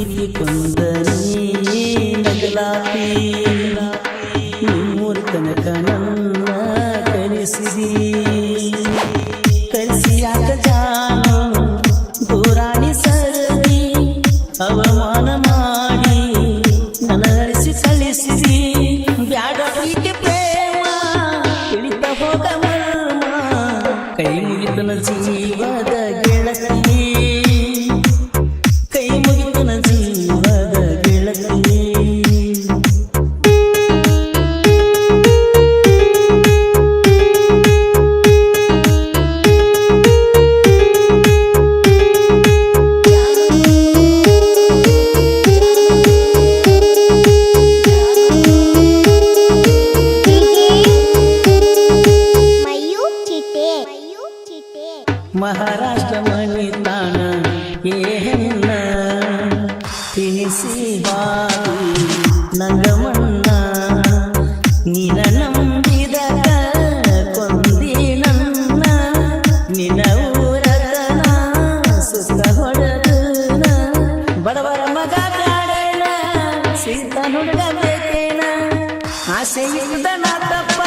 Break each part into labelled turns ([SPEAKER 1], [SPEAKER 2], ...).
[SPEAKER 1] ಪ್ರೀತಿ ಕೊಂದನಿ ನಗಲಾಪಿ ನಿಮ್ಮೂರ ತನಕ ನನ್ನ ದೂರಾಣಿ ಸರದಿ ಅವಮಾನ ಮಾಡಿ ನನ್ನ ಅಳಿಸಿ ಕಳಿಸಿದಿ ಬ್ಯಾಡ ಪ್ರೀತಿ ಪ್ರೇಮ ಇಳಿತ ಹೋಗ ಮರ್ಮ ಕೈ ಮುಗಿತನ ಜೀವದ ಮಹಾರಾಷ್ಟ್ರ ಮಣಿತಾಣ ಏನ ತಿನಿಸಿ ಬಾರಿ ನಂಗ ಮಣ್ಣ ನಿನ ನಂಬಿದ ಕೊಂದಿ ನನ್ನ. ನಿನ ಊರತನ ಸುತ್ತ ಹೊಡೆದನ ಬಡವರ ಮಗ ಬ್ಯಾಡೇನ ಸೀತ ಹುಡುಗ ಬೇಕೇನ ಆಸೆ ಇಲ್ಲದ ನಾ ತಪ್ಪ,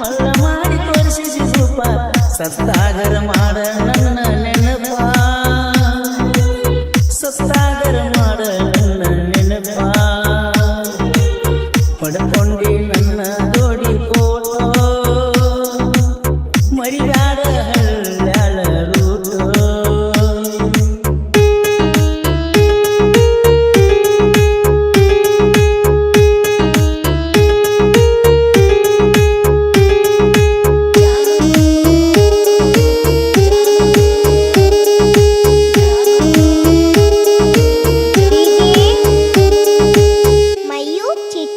[SPEAKER 1] ಮಲ್ಲ ಮಾಡಿ ತೋರಿಸಿ ರೂಪ. ಸತ್ತಾಗರ ಮಾಡ ನನ್ನ ನೆನಪ. ಸತ್ತಾಗರ ಮಾಡ ನನ್ನ ನೆನಪ. ಪಡ್ಕೊಂಡಿ ನನ್ನ ಜೋಡಿ ಫೋಟೋ. ಮರಿಯಾಡ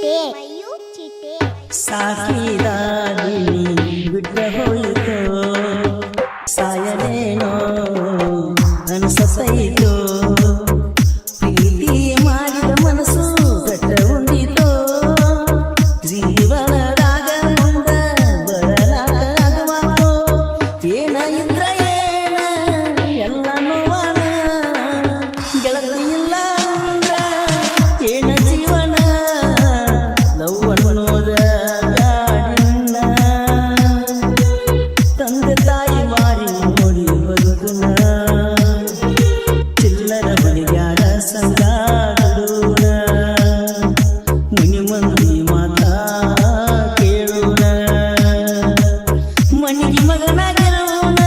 [SPEAKER 2] ಚಿಟ್ಟೆ ಮಯೂ ಚಿಟ್ಟೆ
[SPEAKER 1] ಸಾಕಿದಾಗಿನಿ ಬಿಟ್ಟ ಹೋಯಿತು ಮನಿಗೆ ಮಗನಾಗಿರೋಣ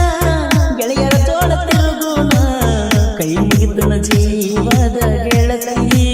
[SPEAKER 1] ಗೆಳೆಯರ ತೋಳ ತಿರುಗೋಣ ಕೈ ಮುಗಿತನ ಜೀವದ ಗೆಳತಿ.